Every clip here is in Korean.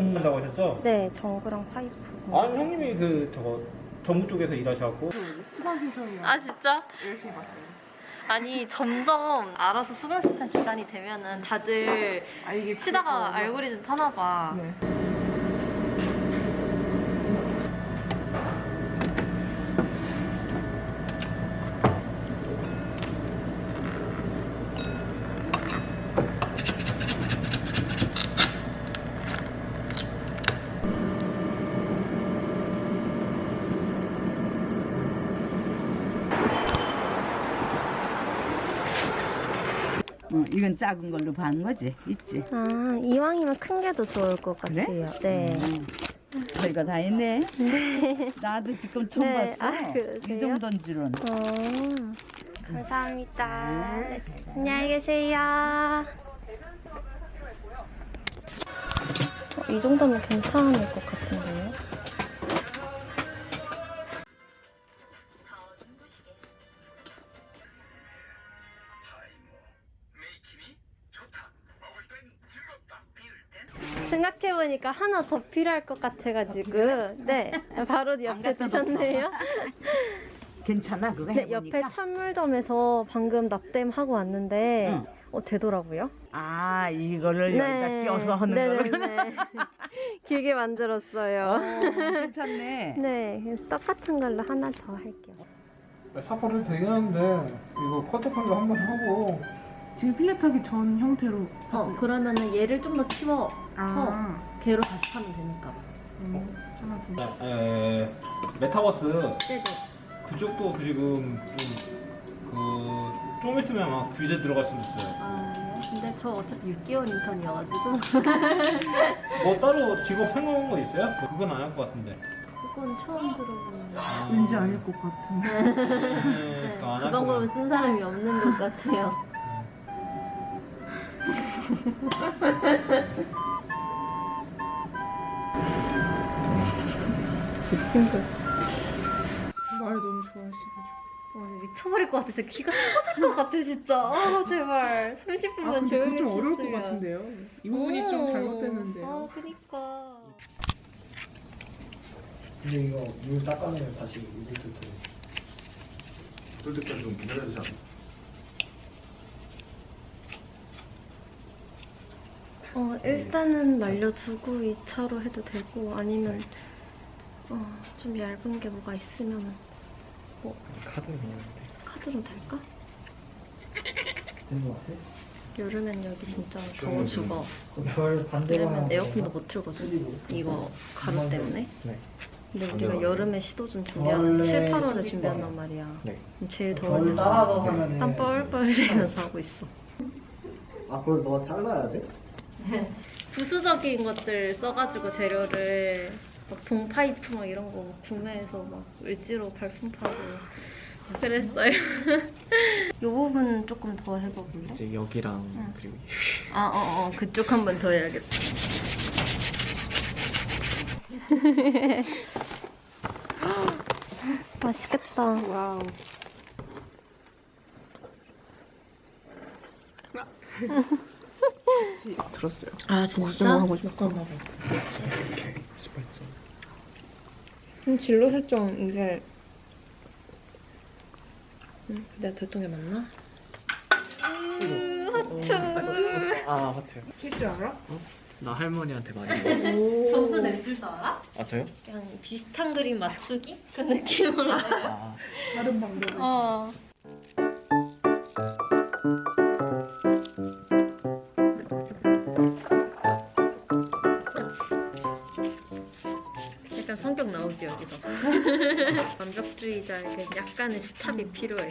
공부한다고 하셨죠? 네, 정구랑 파이프. 아니 형님이 그 저거 전무 쪽에서 일하셔갖고 수강 신청이요. 아 진짜? 열심히 봤어요. 아니 점점 알아서 수강 신청 기간이 되면은 다들 아 이게 치다가 그거- 알고리즘 타나 봐. 네. 어, 이건 작은 걸로 반 거지? 있지? 아 이왕이면 큰 게 더 좋을 것 그래? 같아요. 네. 음. 별거 다 있네. 나도 지금 처음 네, 봤어. 아, 그러세요? 이 정도인 줄은. 어, 감사합니다. 네. 안녕히 계세요. 어, 이 정도면 괜찮을 것 같은데요? 생각해보니까 하나 더 필요할 것 같아가지고 네 바로 옆에 두셨네요 괜찮아 그거 네 해보니까. 옆에 천물점에서 방금 납땜하고 왔는데 응. 어 되더라고요 아 이거를 여기다 껴서 하는 거를. 네네네. 길게 만들었어요 어, 괜찮네. 네 똑같은 걸로 하나 더 할게요 샤퍼를 되긴 하는데 이거 커터판도 한번 하고 지금 필렛하기 전 형태로. 어 그러면은 얘를 좀 더 키워 아. 걔로 다시 하면 되니까 음. 하나 진짜. 에, 메타버스 네네 그쪽도 지금 좀그좀 있으면 아마 규제 들어갈 수도 있어요. 아 근데 저 어차피 6개월 인턴이어가지고 뭐 따로 직업 생각한 거 있어요? 그건 안 할 것 같은데. 그건 처음 들어보는 아, 왠지 아닐 것 같은. 네, 네, 또안 그할 방법을 거면. 쓴 사람이 없는 것 같아요. 이 친구. 말 너무 좋아하시가지고. 와, 미쳐버릴 것 같아. 진짜 기가 터질 것 같아, 진짜. 아, 제발. 30분만 아 근데 조용히 그거 좀 어려울 것 해줬으면. 같은데요. 이 부분이 좀 오. 잘못됐는데요. 아, 그니까. 근데 이거 물 닦아내면 다시 이제 뜯고 뜯을 때까지 좀 기다려야 되지 않나? 어, 일단은 말려두고 2차로 해도 되고, 아니면, 어, 좀 얇은 게 뭐가 있으면, 카드는 그냥 카드로 될까? 것 같아? 여름엔 여기 진짜 더워 죽어. 반대가 왜냐면 에어컨도 못 틀거든. 이거 가루 때문에. 네. 근데 반대로 우리가. 여름에 시도준 준비하는 원래 7, 8월에 시집 준비한단. 말이야. 네. 제일 별 더운 따라서 땀 하면은 뻘뻘 흘리면서 하고 있어. 아 그걸 너가 잘라야 돼? 부수적인 것들 써가지고 재료를 막 동파이프 막 이런 거 구매해서 막 을지로 발품 파고 그랬어요. 이 부분 조금 더 해봐볼래? 이제 여기랑 응. 그리고 아, 어, 어, 그쪽 한 번 더 해야겠다. 맛있겠다. 와우. 같이 들었어요. 아, 진짜? 하고 싶다. 그렇죠. 이렇게 스파이스. 그럼 진로 설정 이제 응? 내가 됐던 게 맞나? 아 하트요. 칠줄 알아? 나 할머니한테 많이 배웠어. 점수 낼 줄도 알아? 아 저요? 그냥 비슷한 그림 맞추기? 그 느낌으로. 아 다른 방법을. 어. 여기서. 완벽주의자에게 약간의 스탑이 필요해. 안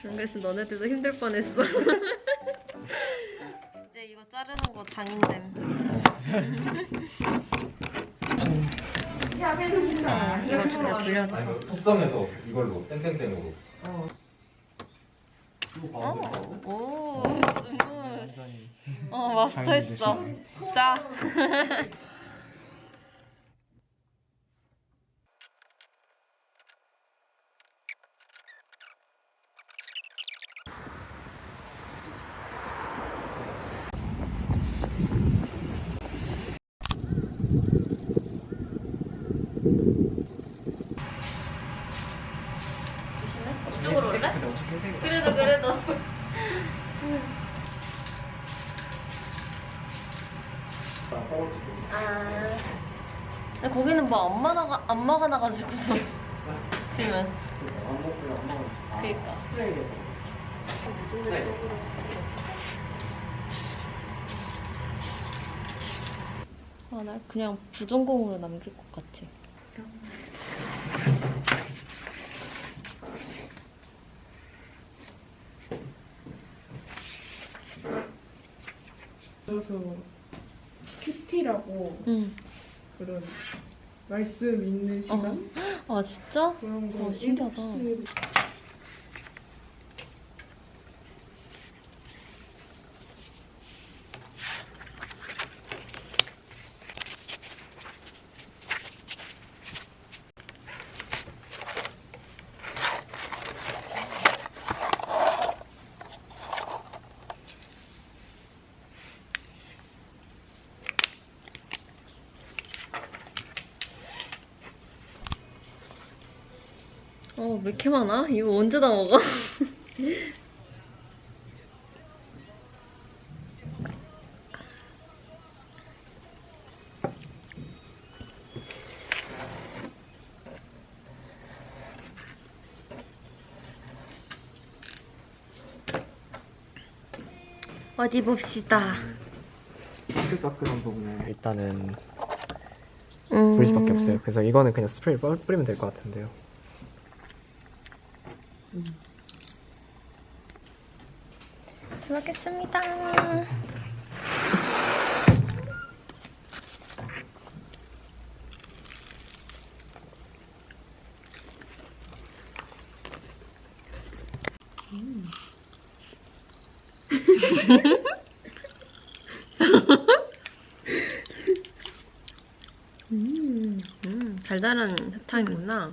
그래서 너네들도 힘들 뻔했어. 이제 이거 자르는 거 장인됨. 아, 이거 좀 내가 돌려줘서 속성에서 이걸로 땡땡땡으로. 어? 어? 오 스무스. 완전히 어 마스터했어. 자 어떻게 생겼어? 그래도 그래도 아 근데 거기는 뭐 안마가 안 막아놔가지고 지금은 안 먹고요, 안 먹어요. 그니까. 스프레이에서. 아나 그냥 부전공으로 남길 것 같아. 응. 그런 말씀 있는 시간 아 진짜? 그런 거 어, 신기하다. 7시 어, 왜 이렇게 많아? 이거 언제 다 먹어? 어디 봅시다. 따끈따끈한 부분에 일단은 음... 브리즈밖에 없어요. 그래서 이거는 그냥 스프레이 뿌- 뿌리면 될 것 같은데요. 먹겠습니다. 음, 음, 달달한 사탕이구나.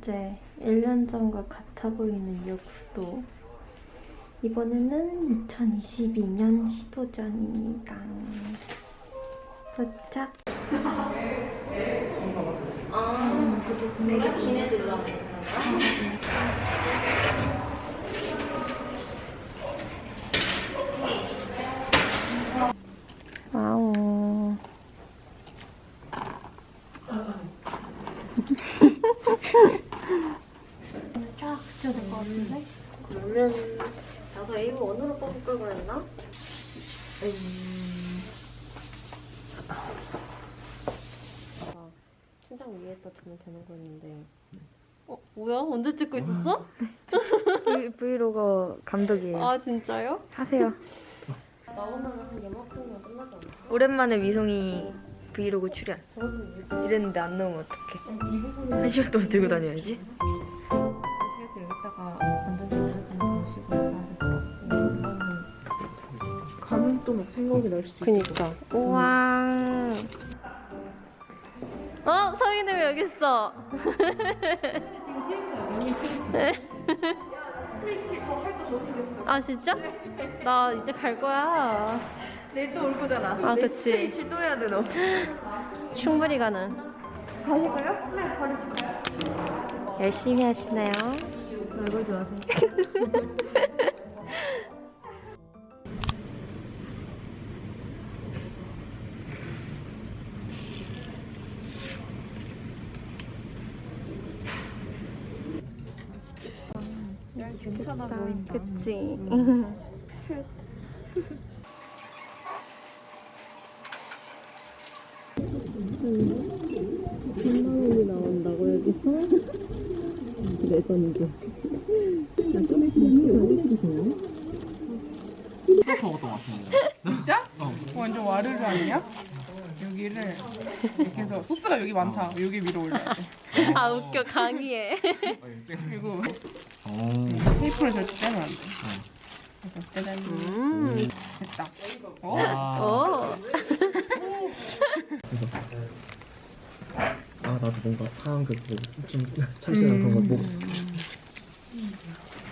어째 1년 전과 같아 보이는 여구도 이번에는 2022년 시도전입니다. 도착. 아, 내가 기내들로 하는 건가? 와우. 쫙 붙여야 될것 같은데? 그러면 나도 A 원으로 뽑을 걸 그랬나? 천장 위에다 두면 되는 거였는데 어? 뭐야? 언제 찍고 있었어? 브이로그 감독이에요. 아 진짜요? 하세요. 나오면 한 이만큼이면 끝나지 않을까? 오랜만에 위송이 브이로그 출연. 이랬는데 안 나오면 어떡해. 한 시간 동안 들고 다녀야지. 그래서 여기다가 완전 가면 또 막 생각이 날 수도 있어. 그니까 우와 어? 성인이 왜 여기 있어? 아 진짜? 나 이제 갈 거야 내일 또 올 거잖아. 아, 그치. 스테이지 또 해야 돼, 너. 충분히 가는. 가실까요? 네, 가실까요? 열심히 하시네요. 얼굴 좋아서. 괜찮아 보인다. 그치. 음. 원이 나온다고 여기서? 레전드. 소스 먹었던 것 같은데. 진짜? 완전 와르르 아니야? 여기를 이렇게 해서 소스가 여기 많다. 여기 위로 올려야 돼. 아 웃겨 강의해. 그리고 어. 테이프를 저렇게 떼면 안 돼. 그래서 짜잔. 음. 됐다. 어? 와. 오. 아 나도 뭔가 상황극 뭐좀 참신한 그런 거 뭐.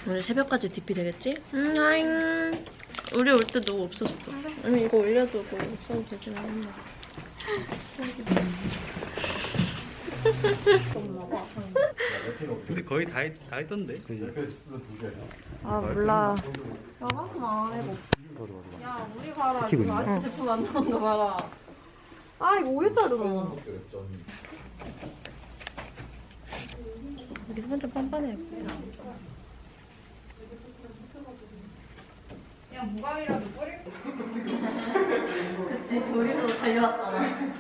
오늘 새벽까지 DP 되겠지? 음, 아잉. 우리 올 때 누구 없었어. 아니 이거 올려두고 써도 되진 않나. 근데 거의 다, 했, 다 했던데. 아 몰라. 시키고 있네. 제품 안 나온 거 봐라. 아 이거 오일 자르나. 우리 혼자 빤빤해. 그냥 무광이라도 뿌릴 그치 우리도 달려왔잖아.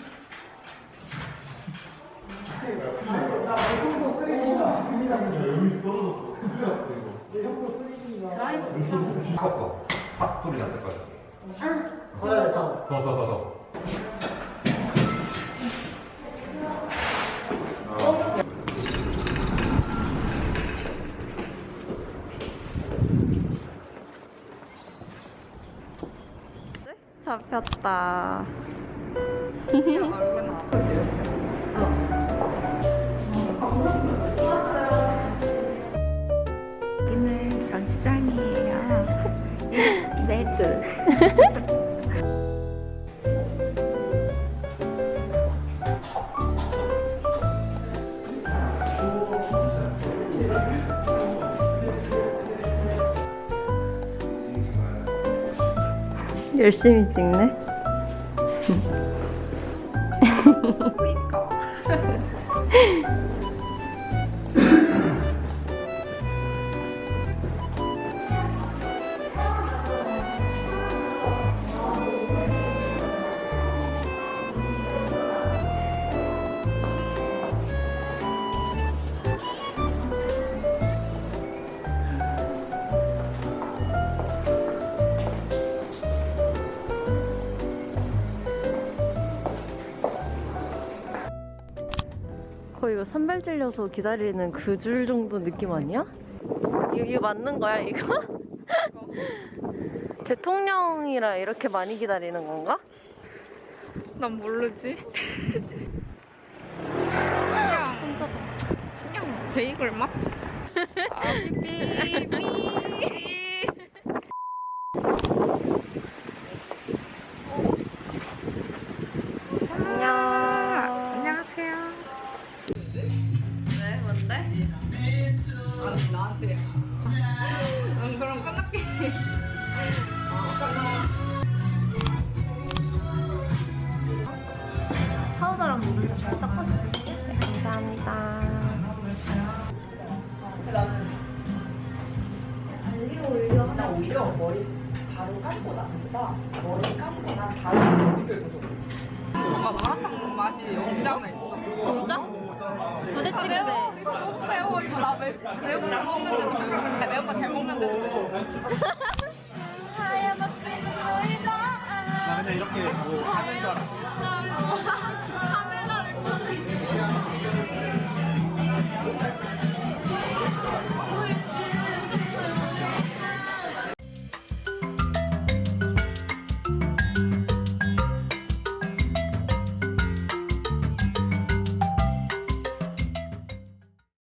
소리 날 때까지. 더, 더, 더, 더. 잡혔다. 레드. 열심히 찍네. 이거 선발 질려서 기다리는 그 줄 정도 느낌 아니야? 이거, 이거 맞는 거야 이거? 대통령이라 이렇게 많이 기다리는 건가? 난 모르지. 그냥 그냥 베이글 맛? 아, 삐삐삐. 잘 섞어서 드세요. 감사합니다. 뭔가 마라탕 맛이 있어. 진짜? 부대찌개인데 너무 매워. 이거 나 매, 매운 거잘 먹는데 좀 아, 매운 거 잘 먹는데. 나 그냥 이렇게 뭐 하는 줄 알았어.